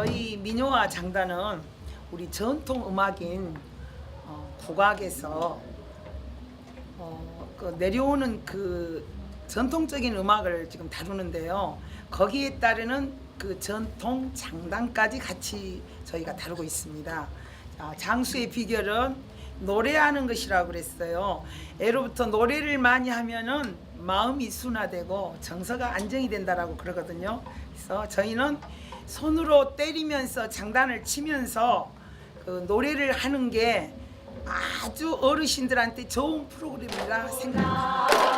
저희 민요와 장단은 우리 전통 음악인 어, 국악에서 어, 그 내려오는 그 전통적인 음악을 지금 다루는데요. 거기에 따르는 그 전통 장단까지 같이 저희가 다루고 있습니다. 자, 장수의 비결은 노래하는 것이라고 그랬어요. 예로부터 노래를 많이 하면은 마음이 순화되고 정서가 안정이 된다라고 그러거든요. 그래서 저희는 손으로 때리면서 장단을 치면서 그 노래를 하는 게 아주 어르신들한테 좋은 프로그램이라 생각합니다.